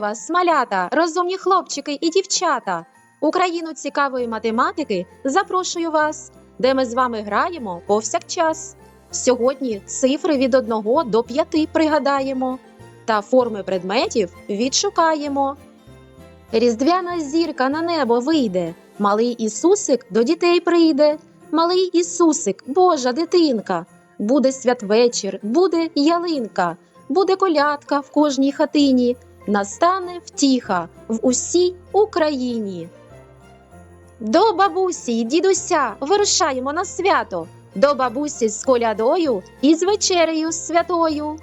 Вас, малята, розумні хлопчики і дівчата. У країну цікавої математики запрошую вас, де ми з вами граємо повсякчас. Сьогодні цифри від 1 до 5 пригадаємо та форми предметів відшукаємо. Різдвяна зірка на небо вийде, малий Ісусик до дітей прийде. Малий Ісусик, Божа дитинка, буде святвечір, буде ялинка, буде колядка в кожній хатині, настане втіха в усій Україні. До бабусі й дідуся вирушаємо на свято, до бабусі з колядою і з вечерею святою.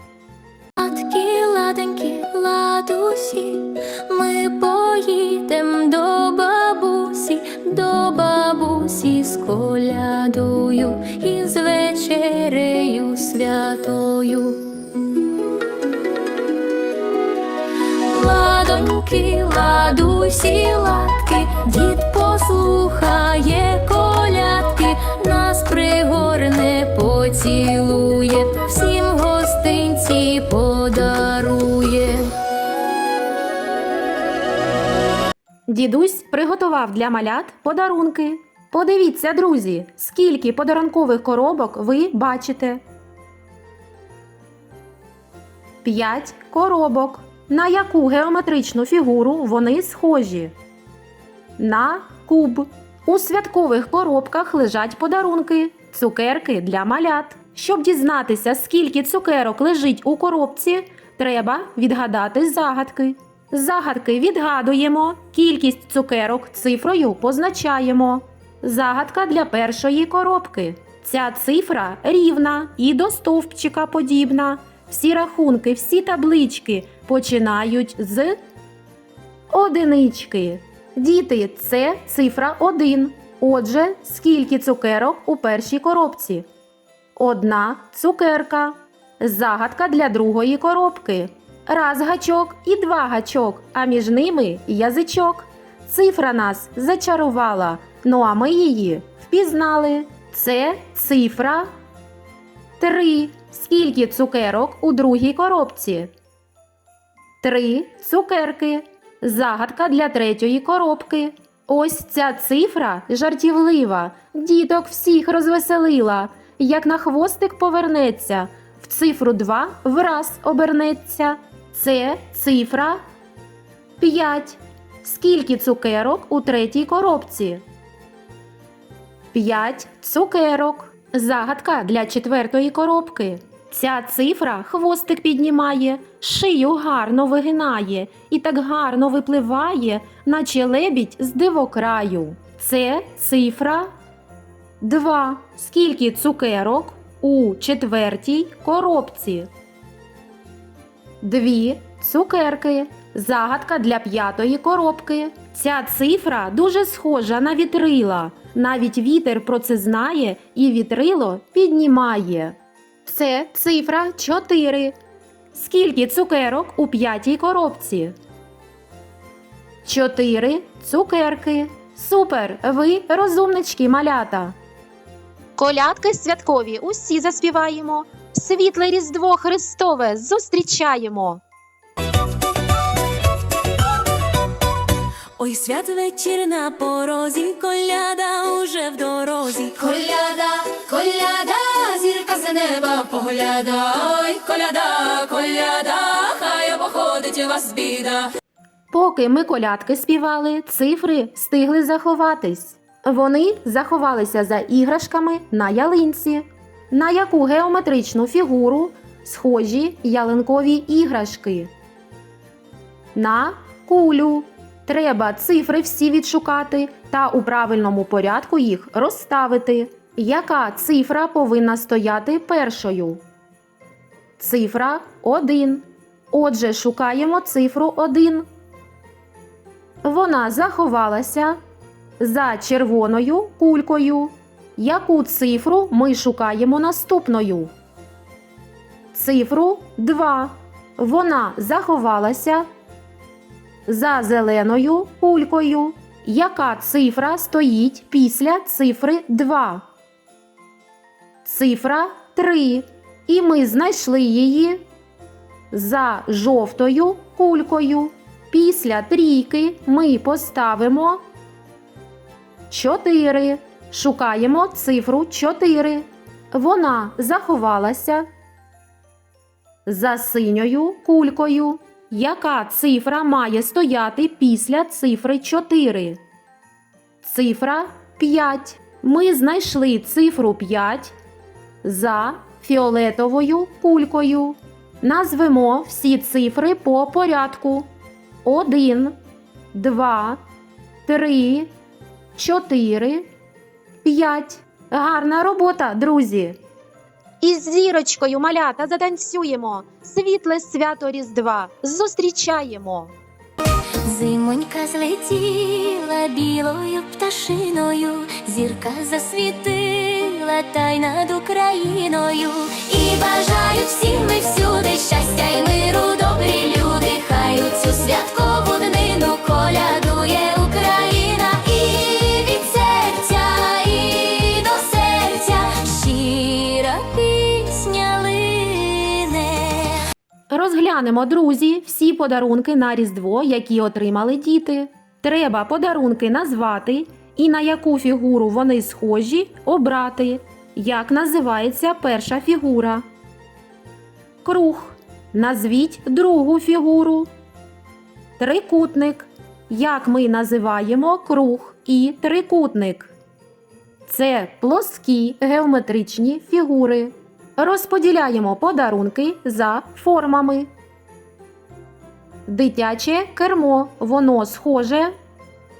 Ладки, ладенькі, ладусі, ми поїдем до бабусі, до бабусі з колядою і з вечерею святою. Ладоньки, ладусі, ладки, дід послухає колядки, нас пригорне, поцілує, всім гостинці подарує. Дідусь приготував для малят подарунки. Подивіться, друзі, скільки подарункових коробок ви бачите. П'ять коробок. На яку геометричну фігуру вони схожі? На куб. У святкових коробках лежать подарунки, цукерки для малят. Щоб дізнатися, скільки цукерок лежить у коробці, треба відгадати загадки. Загадки відгадуємо, кількість цукерок цифрою позначаємо. Загадка для першої коробки. Ця цифра рівна і до стовпчика подібна. Всі рахунки, всі таблички починають з одинички. Діти, це цифра 1. Отже, скільки цукерок у першій коробці? Одна цукерка. Загадка для другої коробки. Раз гачок і два гачок, а між ними язичок. Цифра нас зачарувала, ну а ми її впізнали. Це цифра 3. Скільки цукерок у другій коробці? Три цукерки. Загадка для третьої коробки. Ось ця цифра жартівлива, діток всіх розвеселила. Як на хвостик повернеться, в цифру 2 враз обернеться. Це цифра 5. Скільки цукерок у третій коробці? 5 цукерок. Загадка для четвертої коробки. Ця цифра хвостик піднімає, шию гарно вигинає і так гарно випливає, наче лебідь з дивокраю. Це цифра 2. Скільки цукерок у четвертій коробці? Дві цукерки. Загадка для п'ятої коробки. Ця цифра дуже схожа на вітрила. Навіть вітер про це знає і вітрило піднімає. Це цифра 4. Скільки цукерок у п'ятій коробці? 4 цукерки. Супер! Ви розумнички малята. Колядки святкові усі заспіваємо. Світле Різдво Христове зустрічаємо. Ой, святвечір на порозі, коляда уже в дорозі. Коляда, коляда, зірка з неба погляда, ой, коляда, коляда, хай обходить вас біда. Поки ми колядки співали, цифри встигли заховатись. Вони заховалися за іграшками на ялинці. На яку геометричну фігуру схожі ялинкові іграшки? На кулю. Треба цифри всі відшукати та у правильному порядку їх розставити. Яка цифра повинна стояти першою? Цифра 1. Отже, шукаємо цифру 1. Вона заховалася за червоною кулькою. Яку цифру ми шукаємо наступною? Цифру 2. Вона заховалася за зеленою кулькою. Яка цифра стоїть після цифри 2? Цифра 3. І ми знайшли її за жовтою кулькою. Після трійки ми поставимо 4. Шукаємо цифру 4. Вона заховалася за синьою кулькою. Яка цифра має стояти після цифри 4? Цифра 5. Ми знайшли цифру 5 за фіолетовою кулькою. Назвемо всі цифри по порядку. 1, 2, 3, 4, 5. Гарна робота, друзі! Із зірочкою малята затанцюємо. Світле свято Різдва зустрічаємо. Зимонька злетіла білою пташиною, зірка засвітила та й над Україною. І бажають всім ми всюди щастя й миру, Розглянемо, друзі, всі подарунки на Різдво, які отримали діти. Треба подарунки назвати і на яку фігуру вони схожі обрати. Як називається перша фігура? Круг. Назвіть другу фігуру. Трикутник. Як ми називаємо круг і трикутник? Це плоскі геометричні фігури. Розподіляємо подарунки за формами. Дитяче кермо. Воно схоже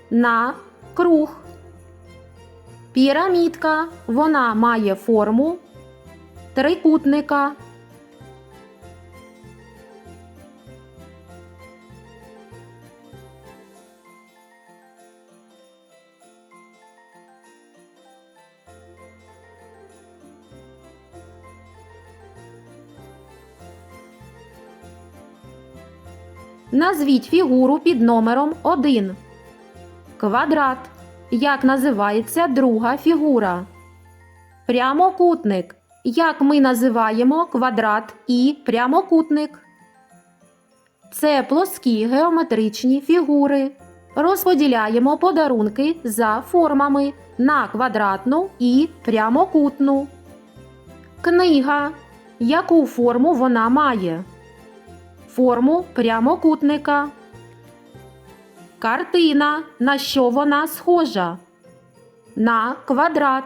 на круг. Пірамідка. Вона має форму трикутника. Назвіть фігуру під номером 1. Квадрат. Як називається друга фігура? Прямокутник. Як ми називаємо квадрат і прямокутник? Це плоскі геометричні фігури. Розподіляємо подарунки за формами на квадратну і прямокутну. Книга. Яку форму вона має? Форму прямокутника. Картина. На що вона схожа? На квадрат.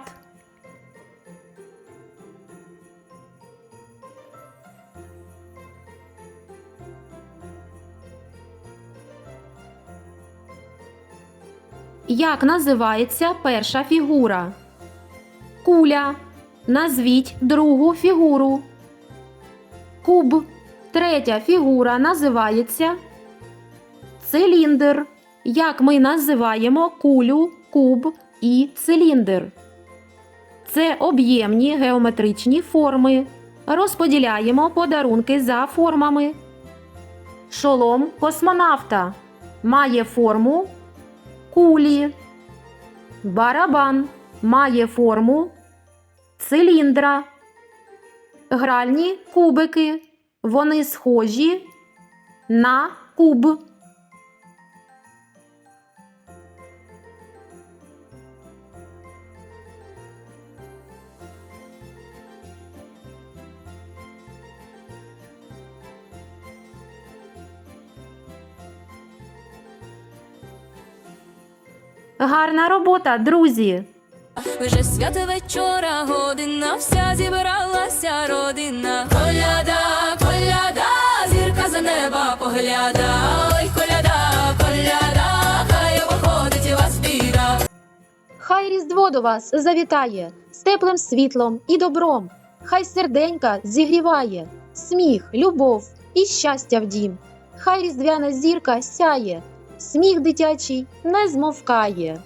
Як називається перша фігура? Куля. Назвіть другу фігуру. Куб. Третя фігура називається циліндр. Як ми називаємо кулю, куб і циліндр? Це об'ємні геометричні форми. Розподіляємо подарунки за формами. Шолом космонавта має форму кулі. Барабан має форму циліндра. Гральні кубики. Вони схожі на куб. Гарна робота, друзі! Вже святовечора година, вся зібралася родина. Коляда, коляда, зірка за неба погляда. Ой, коляда, коляда, хай обходить вас біда. Хай Різдво до вас завітає з теплим світлом і добром. Хай серденька зігріває, сміх, любов і щастя в дім. Хай різдвяна зірка сяє, сміх дитячий не змовкає.